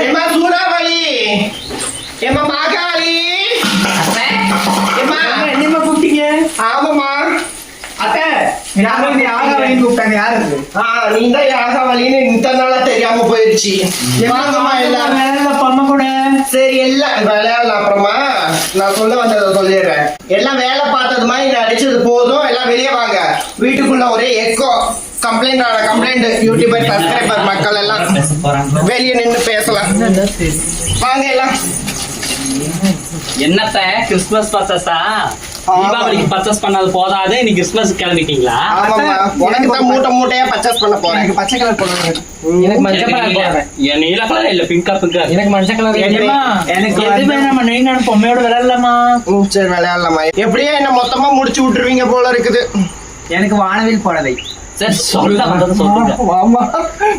ஏமா சூறாவளி ஏமா மாகாளி ஏமா என்னம்மா கூப்பிட்டீங்க ஆமாம்மா அத்தை யாரும் கூப்பிட்டாங்க யாரு? ஆ நீ தான் யாகாவளின்னு இத்தனை நாளா தெரியாம போயிருச்சு வாங்கம்மா எல்லாம் பண்ண கூட சரி எல்லாம் விளையாடலாம் அப்புறமா நான் சொல்ல வந்ததை சொல்லிடுறேன் எல்லாம் வேலை பார்த்தது மாதிரி அடிச்சது போதும் எல்லாம் வெளியே வாங்க. வீட்டுக்குள்ள ஒரே எக்கோ கம்ப்ளைண்ட் ஆன கம்ப்ளைண்ட் யூடியூபர் சப்ஸ்கிரைபர் மக்கள் எல்லாம் வெளியே நின்று பேசலாம். வாங்க எல்லாம். என்னத்த? கிறிஸ்துமஸ் பர்ச்சஸா தீபாவளிக்கு பர்ச்சேஸ் பண்ணது போதாது. நீ கிறிஸ்துமஸ் கிளம்பிட்டீங்களா? உனக்கு தான் மூட்டை மூட்டையா பர்ச்சேஸ் பண்ண போறேன். எனக்கு பச்சை கலர் எனக்கு மஞ்சள் கலர் போடுறேன். என் நீல கலர் இல்ல பிங்கா பிங்கா எனக்கு மஞ்சள் கலர் எனக்கு எதுவுமே நம்ம நீ நான் பொம்மையோட விளையாடலாமா? சரி விளையாடலாமா எப்படியோ என்ன மொத்தமா முடிச்சு விட்டுருவீங்க போல இருக்குது. எனக்கு வானவில் போடவை. சரி சொல்ல வந்தது சொல்லுங்க ஆமா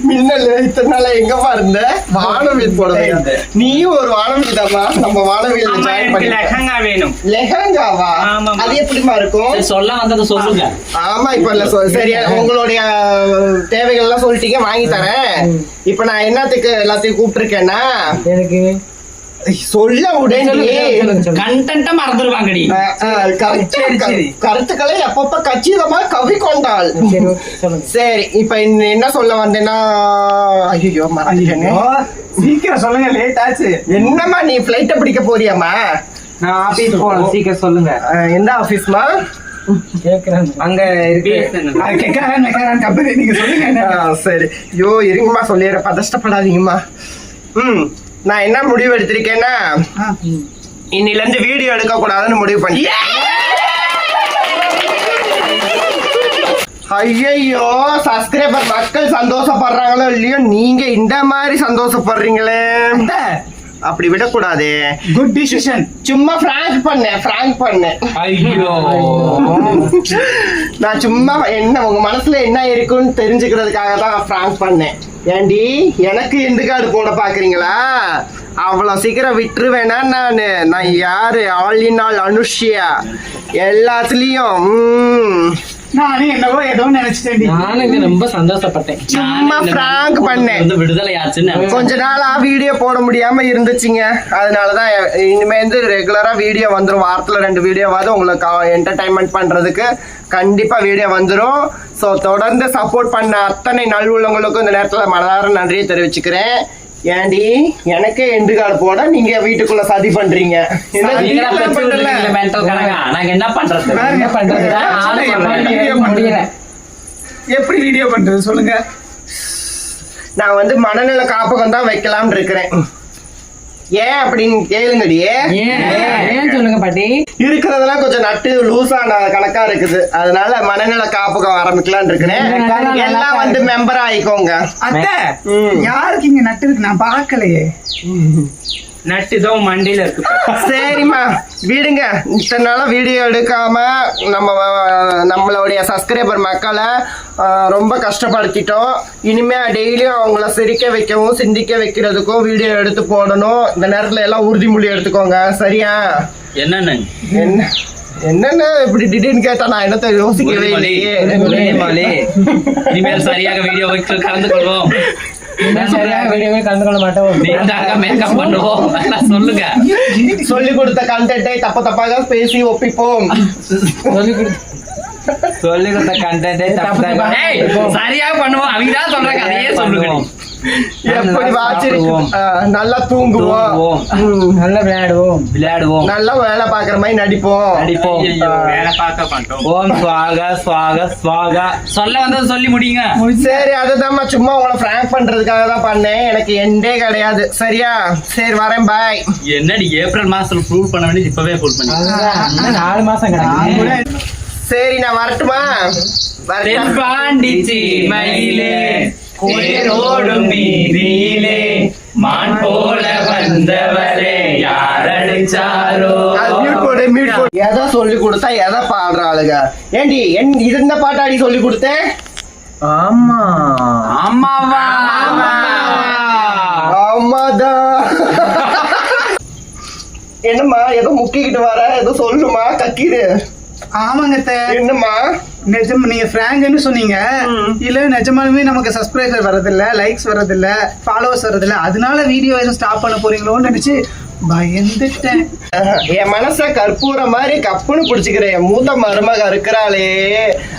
மின்னல் இத்தனை நாளா எங்கம்மா இருந்த வானவில் போடுறது நீயும் ஒரு வானவில் தாமா நம்ம வானவில் அம்மா, ஜாயின் பண்ணி லெஹங்கா வேணும். லெஹங்காவா. அது எப்படிமா இருக்கும்? சொல்ல வந்தது சொல்லுங்க. ஆமா இப்ப இல்ல சொ- சரி உங்களுடைய தேவைகள் எல்லாம் சொல்லிட்டீங்க வாங்கி தரேன். இப்ப நான் என்னத்துக்கு எல்லாத்தையும் கூப்பிட்டுருக்கேன்னா எனக்கு சொல்ல உடனே கண்டென்ட்ட மறந்துடுவாங்கடி. கருத்துக்களை அப்பப்ப கச்சிதமா கவி கொண்டாள் சரி இப்ப என்ன சொல்ல வந்தேன்னா ஐயோ மறந்துட்டேனே சீக்கிரம் சொல்லுங்க லேட் ஆச்சு என்னம்மா நீ பிளைட்ட பிடிக்க போறியாம்மா நான் ஆபீஸ் போகணும் சீக்கிரம் சொல்லுங்க எந்த ஆபீஸ்மா அங்க இருக்கு சரி ஐயோ இருங்கம்மா சொல்லிடுறேன் பதஷ்டப்படாதீங்கம்மா ம் நான் என்ன முடிவு எடுத்திருக்கேன்னா. இன்னில இருந்து வீடியோ எடுக்க கூடாதுன்னு முடிவு பண்ணி ஐயோ சப்ஸ்கிரைபர் மக்கள் சந்தோஷப்படுறாங்களோ இல்லையோ நீங்க இந்த மாதிரி சந்தோஷப்படுறீங்களே? அப்படி விடக்கூடாது. குட் டிசிஷன் சும்மா பிராங்க் பண்ணேன் பிராங்க் பண்ணேன். ஐயோ. நான் சும்மா என்ன உங்க மனசுல என்ன இருக்குன்னு தெரிஞ்சுக்கிறதுக்காக தான் பிராங்க் பண்ணேன். ஏண்டி எனக்கு எந்த கார்டு போட பாக்குறீங்களா? அவ்வளோ சீக்கிரம் விட்டுருவேனா நான்? நான் யாரு? All in all Anushya. எல்லாத்துலேயும் ம், நானும் என்னவோ ஏதோ நினைச்சிட்டேன் நானும் ரொம்ப சந்தோஷப்பட்டேன். சும்மா prank பண்ணேன். வந்து விடுதலை ஆச்சுன்னு கொஞ்ச நாளா வீடியோ போட முடியாம இருந்துச்சுங்க. அதனாலதான் இனிமே வந்து ரெகுலரா வீடியோ வந்துரும். வாரத்துல ரெண்டு வீடியோவாவது உங்களுக்கு என்டர்டைன்மெண்ட் பண்றதுக்கு கண்டிப்பா வீடியோ வந்துரும். ஸோ தொடர்ந்து சப்போர்ட் பண்ண அத்தனை நல்வுள்ளவங்களுக்கும் இந்த நேரத்துல மனதார நன்றியை தெரிவிச்சுக்கிறேன். ஏண்டி? எனக்கே எண்டு கார்டு போட நீங்க வீட்டுக்குள்ள சதி பண்றீங்க? நாங்க என்ன பண்றது? என்ன எப்படி வீடியோ பண்றது சொல்லுங்க. நான் வந்து மனநல காப்பகம் தான் வைக்கலாம்னு இருக்கிறேன். ஏன் அப்படின்னு கேளுங்கடி ஏன்? ஏன்? சொல்லுங்க பாட்டி? இருக்கிறதெல்லாம் கொஞ்சம் நட்டு லூஸான கணக்கா இருக்குது. அதனால மனநல காப்பகம் ஆரம்பிக்கலாம்னு இருக்கிறேன். எல்லாம் வந்து மெம்பர் ஆயிக்கோங்க. அத்தை. யாருக்கு இங்க நட்டு இருக்கு? நான் பார்க்கலையே. நட்டு தான் மண்டியில இருக்கு. சரிம்மா விடுங்க. இத்தனை நாளா வீடியோ எடுக்காம நம்ம நம்மளுடைய சப்ஸ்கிரைபர் மக்களை ரொம்ப கஷ்டப்படுத்திட்டோம். இனிமே டெய்லியும் அவங்கள சிரிக்க வைக்கவும் சிந்திக்க வைக்கிறதுக்கும் வீடியோ எடுத்து போடணும். இந்த நேரத்துல எல்லாம் உறுதிமொழி எடுத்துக்கோங்க. சரியா? என்னன்னு? என்ன என்னன்னு இப்படி திடீர்னு கேட்டா நான் என்னத்த யோசிக்கவே இல்லையே? இனிமேல் சரியாக வீடியோ கலந்து கொள்வோம். சொல்லுங்க. சொல்லி கொடுத்த கண்டென்ட்டை தப்ப தப்பாக பேசி ஒப்பிப்போம். சொல்லி கொடு சொல்லி கொடுத்த கண்டென்ட் ஏய், சரியா பண்ணுவோம். அவங்க தான் சொல்றாங்க அதையே சொல்லுங்க. எப்படி வாச்சிருக்கு நல்லா தூங்குவோம். நல்லா விளையாடுவோம். விளையாடுவோம். நல்லா வேலை பாக்குற மாதிரி நடிப்போம். நடிப்போம். ஐயையோ, வேலை பார்க்க மாட்டோம். ஓம் ஸ்வாகா ஸ்வாகா ஸ்வாகா சொல்ல வந்தது சொல்லி முடியுங்க சரி அதுதான் சும்மா உங்களை பிராங்க் பண்றதுக்காக தான் பண்ணேன். எனக்கு எண்டே கிடையாது. சரியா? சரி வரேன். பாய் என்னடி ஏப்ரல் மாசத்துல ப்ரூவ் பண்ண வேண்டியது இப்பவே ப்ரூவ் பண்ணி. நாலு மாசம் சரி நான் வரட்டுமா? வரட்டா? தென்பாண்டிச்சி மயிலே குளிரோடும் நீரிலே மான் போல வந்தவரே யார் அடிச்சாரோ. எதை சொல்லி கொடுத்தா எதை பாடுற ஆளுங்க ஏண்டி என் இது இந்த பாட்டாடி சொல்லி கொடுத்தேன் ஆமா. ஆமாவா ஆமாதான் என்னம்மா ஏதோ முக்கிக்கிட்டு வர ஏதோ சொல்லுமா கக்கிது. ஆமாங்க. என்னம்மா? நிஜம் நீங்க பிராங்க்னு சொன்னீங்க. இல்ல நிஜமாலுமே நமக்கு சப்ஸ்கிரைபர் வரதில்ல லைக்ஸ் வரதில்ல ஃபாலோவர்ஸ் வரதில்ல அதனால வீடியோ எதுவும் ஸ்டாப் பண்ண போறீங்களோன்னு நினைச்சு பயந்துட்டேன். என் மனச கற்பூரம் மாதிரி கப்புன்னு பிடிச்சிக்கிற என் மூத்த மருமக இருக்கிறாளே.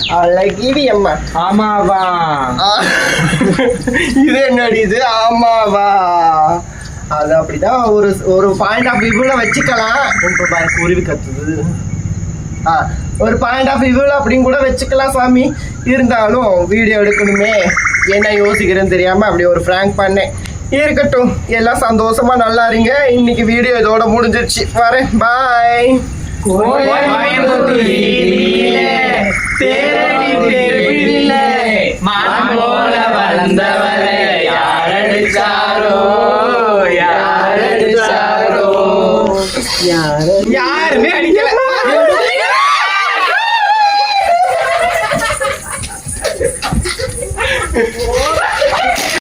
அழகிடி அம்மா. ஆமாவா. இது என்னடி இது? ஆமாவா? அது அப்படிதான் ஒரு ஒரு பாயிண்ட் ஆஃப் வியூல வச்சுக்கலாம். இப்ப பாரு குருவி கத்துது. ஒரு பாயிண்ட் ஆஃப் வியூவில் அப்படின்னு கூட வச்சுக்கலாம் சாமி இருந்தாலும் வீடியோ எடுக்கணுமே. என்ன யோசிக்கிறேன்னு தெரியாமல் அப்படி ஒரு ஃப்ராங்க் பண்ணேன். இருக்கட்டும் எல்லாம் சந்தோஷமாக நல்லா இருங்க. இன்னைக்கு வீடியோ இதோட முடிஞ்சிருச்சு. வரேன். பாய் வளர்ந்தவரை யாருமே அடிக்கல.